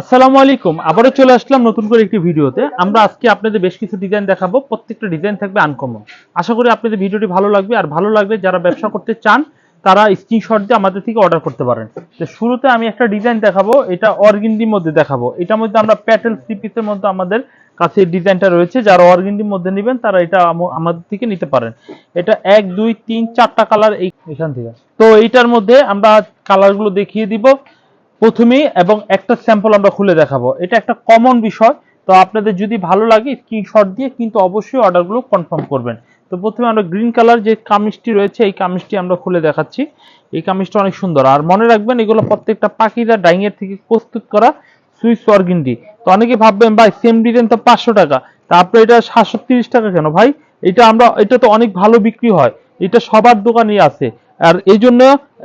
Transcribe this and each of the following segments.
আসসালামু আলাইকুম। আবারও চলে আসলাম নতুন করে একটি ভিডিওতে। আমরা আজকে আপনাদের বেশ কিছু ডিজাইন দেখাবো। প্রত্যেকটা ডিজাইন থাকবে আনকমন আশা করি আপনাদের ভিডিওটি ভালো লাগবে। আর ভালো লাগবে যারা ব্যবসা করতে চান, তারা স্ক্রিনশট দিয়ে আমাদের থেকে অর্ডার করতে পারেন। তো শুরুতে আমি একটা ডিজাইন দেখাবো। এটা অর্গিন্ডির মধ্যে দেখাবো। এটার মধ্যে আমরা প্যাটেল থ্রি পিসের মধ্যে আমাদের কাছে ডিজাইনটা রয়েছে। যারা অর্গিন্ডির মধ্যে নেবেন, তারা এটা আমাদের থেকে নিতে পারেন। এটা এক, দুই, তিন, চারটা কালার এই এখান থেকে। তো এইটার মধ্যে আমরা কালারগুলো দেখিয়ে দিব। প্রথমেই এবং একটা স্যাম্পল আমরা খুলে দেখাবো। এটা একটা কমন বিষয়, তো আপনাদের যদি ভালো লাগে স্ক্রিনশট দিয়ে কিন্তু অবশ্যই অর্ডারগুলো কনফার্ম করবেন। তো প্রথমে আমরা গ্রিন কালার যে কামিজটি রয়েছে, এই কামিজটি আমরা খুলে দেখাচ্ছি। এই কামিজটা অনেক সুন্দর। আর মনে রাখবেন, এগুলো প্রত্যেকটা পাখিরা ডাইংয়ের থেকে প্রস্তুত করা সুইস অর্গিনডি তো অনেকে ভাববেন, ভাই সেম ডিজাইন তো পাঁচশো টাকা। তা তারপরে এটা সাতশো টাকা কেন ভাই? এটা আমরা, এটা তো অনেক ভালো বিক্রি হয়। এটা সবার দোকানেই আছে। আর এই জন্য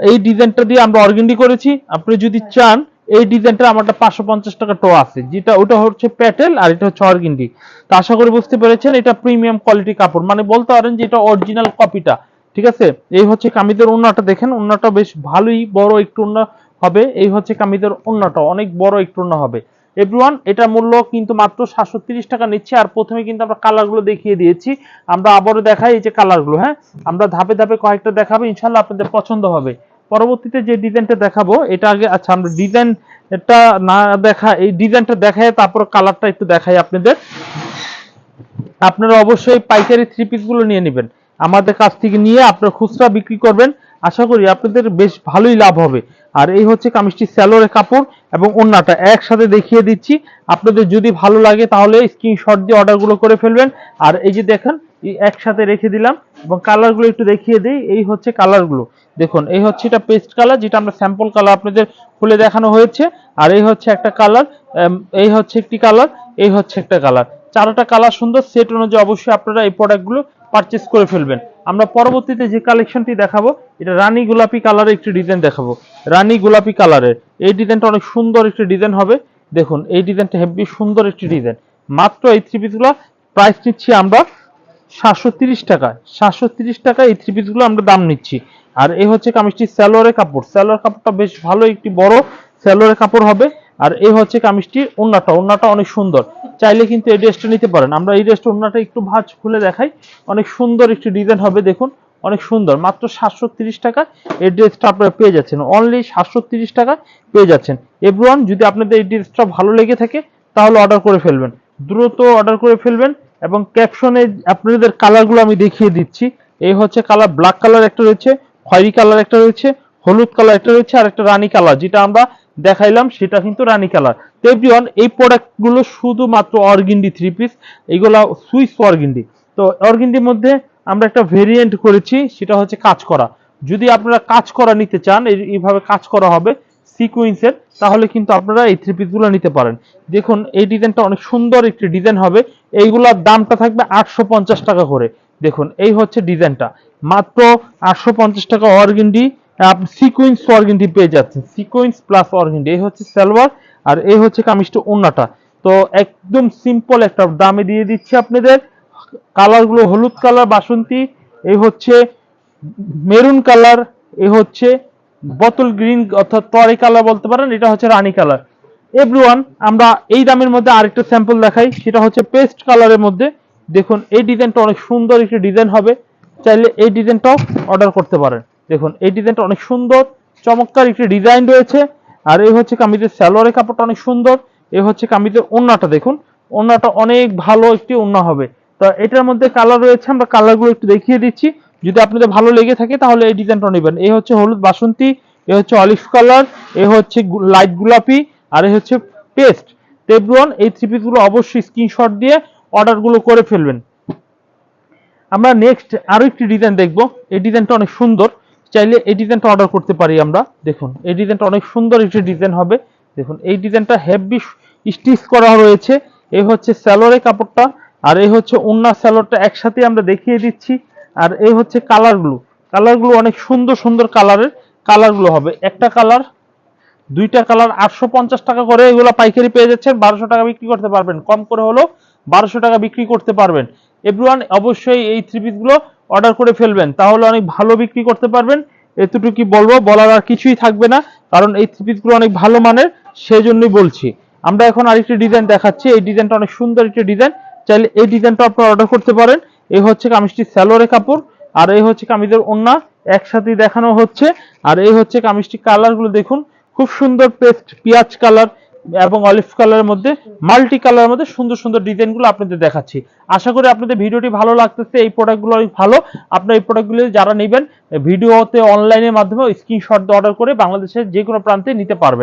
এই ডিজাইনটা দিয়ে আমরা অর্গেন্ডি করেছি। আপনি যদি চান, এই ডিজাইনটা আমারটা পাঁচশো পঞ্চাশ টাকা টো আছে। যেটা, ওটা হচ্ছে প্যাটেল আর এটা হচ্ছে অর্গেন্ডি তা আশা করি বুঝতে পেরেছেন, এটা প্রিমিয়াম কোয়ালিটি কাপড়। মানে বলতে পারেন যে এটা অরিজিনাল কপিটা ঠিক আছে? এই হচ্ছে কামিদের উন্নাটা দেখেন উন্নাটা বেশ ভালোই বড় একটু উন্না হবে। এই হচ্ছে কামিদের উন্নাটা অনেক বড় একটু উন্না হবে। এভরিওয়ান এটা মূল্য কিন্তু মাত্র সাতশো টাকা নিচ্ছে। আর প্রথমে কিন্তু আমরা কালারগুলো দেখিয়ে দিয়েছি। আমরা আবারও দেখাই এই যে কালারগুলো হ্যাঁ? আমরা ধাপে ধাপে কয়েকটা দেখাবো ইনশাল্লাহ আপনাদের পছন্দ হবে। পরবর্তীতে যে ডিজাইনটা দেখাবো, এটা আগে আচ্ছা আমরা ডিজাইন এটা না দেখা, এই ডিজাইনটা দেখায়, তারপর কালারটা একটু দেখাই আপনাদের। আপনারা অবশ্যই পাইকারি থ্রি পিসগুলো নিয়ে নেবেন। আমাদের কাছ থেকে নিয়ে আপনারা খুচরা বিক্রি করবেন। আশা করি আপনাদের বেশ ভালোই লাভ হবে। আর এই হচ্ছে কামিজটি স্যালোরে কাপড় এবং ওন্নাটা একসাথে দেখিয়ে দিচ্ছি। আপনাদের যদি ভালো লাগে তাহলে স্ক্রিনশট দিয়ে অর্ডারগুলো করে ফেলবেন। আর এই যে দেখেন একসাথে রেখে দিলাম এবং কালারগুলো একটু দেখিয়ে দিই। এই হচ্ছে কালারগুলো। দেখুন, এই হচ্ছে এটা পেস্ট কালার, যেটা আমরা স্যাম্পল কালার আপনাদের খুলে দেখানো হয়েছে। আর এই হচ্ছে একটা কালার এই হচ্ছে একটি কালার, এই হচ্ছে একটা কালার। চারটা কালার সুন্দর, সেট অনুযায়ী অবশ্যই আপনারা এই প্রোডাক্টগুলো পারচেস করে ফেলবেন। আমরা পরবর্তীতে যে কালেকশনটি দেখাবো, এটা রানী গোলাপি কালারের একটি ডিজাইন দেখাবো। রানী গোলাপি কালারের এই ডিজাইনটা অনেক সুন্দর একটি ডিজাইন হবে। দেখুন, এই ডিজাইনটা হেভি সুন্দর একটি ডিজাইন মাত্র এই থ্রি পিসগুলো প্রাইস নিচ্ছি আমরা সাতশো তিরিশ টাকা। সাতশো তিরিশ টাকা এই থ্রি পিসগুলো আমরা দাম নিচ্ছি। আর এই হচ্ছে কামিজটি স্যালোয়ারের কাপড়। সালোয়ার কাপড়টা বেশ ভালো একটি বড় স্যালোয়ারের কাপড় হবে। আর এই হচ্ছে কামিজটির ওন্নাটা ওন্নাটা অনেক সুন্দর। চাইলে কিন্তু এই ড্রেসটা নিতে পারেন। আমরা এই ড্রেসটা ওন্নাটা একটু ভাঁজ খুলে দেখাই। অনেক সুন্দর একটি ডিজাইন হবে, দেখুন। অনেক সুন্দর। মাত্র সাতশো তিরিশ টাকা এই ড্রেসটা আপনারা পেয়ে যাচ্ছেন। অনলি সাতশো তিরিশ টাকা পেয়ে যাচ্ছেন। এভরিওয়ান যদি আপনাদের এই ড্রেসটা ভালো লেগে থাকে, তাহলে অর্ডার করে ফেলবেন। দ্রুত অর্ডার করে ফেলবেন এবং ক্যাপশনে আপনাদের কালারগুলো আমি দেখিয়ে দিচ্ছি। এই হচ্ছে কালার, ব্ল্যাক কালার একটা রয়েছে, খয়েরি কালার একটা রয়েছে, হলুদ কালার একটা রয়েছে, আর একটা রানী কালার, যেটা আমরা দেখাইলাম, সেটা কিন্তু রানী কালার। তো এভরিওয়ান এই প্রোডাক্টগুলো শুধুমাত্র অর্গিন্ডি থ্রি পিস এইগুলো সুইস অর্গিন্ডি। তো অর্গিন্ডির মধ্যে আমরা একটা ভেরিয়েন্ট করেছি, সেটা হচ্ছে কাজ করা যদি আপনারা কাজ করা নিতে চান এইভাবে কাজ করা হবে সিকুয়েন্সের তাহলে কিন্তু আপনারা এই থ্রি পিসগুলো নিতে পারেন। দেখুন, এই ডিজাইনটা অনেক সুন্দর একটি ডিজাইন হবে। এইগুলোর দামটা থাকবে আটশো পঞ্চাশ টাকা করে। দেখুন, এই হচ্ছে ডিজাইনটা মাত্র আটশো পঞ্চাশ টাকা অর্গিন্ডি সিকুয়েন্স অর্গিন্ডি পেয়ে যাচ্ছেন। সিকুয়েন্স প্লাস অর্গিন্ডি এই হচ্ছে সালোয়ার আর এই হচ্ছে কামিজটা ওন্নাটা। তো একদম সিম্পল একটা দামে দিয়ে দিচ্ছি আপনাদের। কালারগুলো হলুদ কালার বাসন্তী, এই হচ্ছে মেরুন কালার এ হচ্ছে বোতল গ্রিন অর্থাৎ তরে কালার বলতে পারেন, এটা হচ্ছে রানী কালার এভরিওয়ান আমরা এই দামের মধ্যে আরেকটা স্যাম্পল দেখাই, সেটা হচ্ছে পেস্ট কালারের মধ্যে। দেখুন, এই ডিজাইনটা অনেক সুন্দর একটি ডিজাইন হবে। চাইলে এই ডিজাইনটাও অর্ডার করতে পারেন। দেখুন, এই ডিজাইনটা অনেক সুন্দর, চমৎকার একটি ডিজাইন রয়েছে। আর এই হচ্ছে কামিজের স্যালোয়ারের কাপড়টা অনেক সুন্দর। এই হচ্ছে কামিজের ওন্নাটা, দেখুন, ওন্নাটা অনেক ভালো একটি ওন্না হবে। তো এটার মধ্যে কালার রয়েছে, আমরা কালারগুলো একটু দেখিয়ে দিচ্ছি। যদি আপনাদের ভালো লেগে থাকে, তাহলে এই ডিজাইনটা নেবেন। এই হচ্ছে হলুদ বাসন্তী এ হচ্ছে অলিভ কালার এ হচ্ছে লাইট গোলাপি, আর এ হচ্ছে পেস্ট। টেবরন এই থ্রি পিসগুলো অবশ্যই স্ক্রিনশট দিয়ে অর্ডারগুলো করে ফেলবেন। আমরা নেক্সট আরও একটি ডিজাইন দেখব। এই ডিজাইনটা অনেক সুন্দর। চাইলে এই ডিজাইনটা অর্ডার করতে পারি আমরা। দেখুন, এই ডিজাইনটা অনেক সুন্দর একটি ডিজাইন হবে। দেখুন, এই ডিজাইনটা হেভি স্টিচ করা রয়েছে। এই হচ্ছে স্যালোরে কাপড়টা, আর এই হচ্ছে উন্না স্যালোরটা একসাথে আমরা দেখিয়ে দিচ্ছি। আর এই হচ্ছে কালারগুলো কালারগুলো অনেক সুন্দর সুন্দর কালারের কালারগুলো হবে। একটা কালার দুইটা কালার আটশো পঞ্চাশ টাকা করে এগুলো পাইকারি পেয়ে যাচ্ছেন। বারোশো টাকা বিক্রি করতে পারবেন। কম করে হলেও বারোশো টাকা বিক্রি করতে পারবেন। এভরিওয়ান অবশ্যই এই থ্রি পিসগুলো অর্ডার করে ফেলবেন, তাহলে অনেক ভালো বিক্রি করতে পারবেন। এতটুকু বলব, বলার আর কিছুই থাকবে না, কারণ এই থ্রি পিসগুলো অনেক ভালো মানের সেই জন্যই বলছি। আমরা এখন আরেকটি ডিজাইন দেখাচ্ছি, এই ডিজাইনটা অনেক সুন্দর একটি ডিজাইন। চাইলে এই ডিজাইনটা আপনারা অর্ডার করতে পারেন। এই হচ্ছে কামিজটি স্যালোরে কাপড়, আর এই হচ্ছে কামিজের ওন্না একসাথে দেখানো হচ্ছে। আর এই হচ্ছে কামিজটি কালারগুলো দেখুন, খুব সুন্দর পেস্ট, পেঁয়াজ কালার। এবং অলিভ কালারের মধ্যে, মাল্টি কালারের মধ্যে সুন্দর সুন্দর ডিজাইনগুলো আপনাদের দেখাচ্ছি। আশা করি আপনাদের ভিডিওটি ভালো লাগতেছে, এই প্রোডাক্টগুলো অনেক ভালো। আপনার এই প্রোডাক্টগুলো যারা নেবেন, ভিডিওতে অনলাইনের মাধ্যমে স্ক্রিনশট অর্ডার করে বাংলাদেশের যে কোনো প্রান্তে নিতে পারবেন।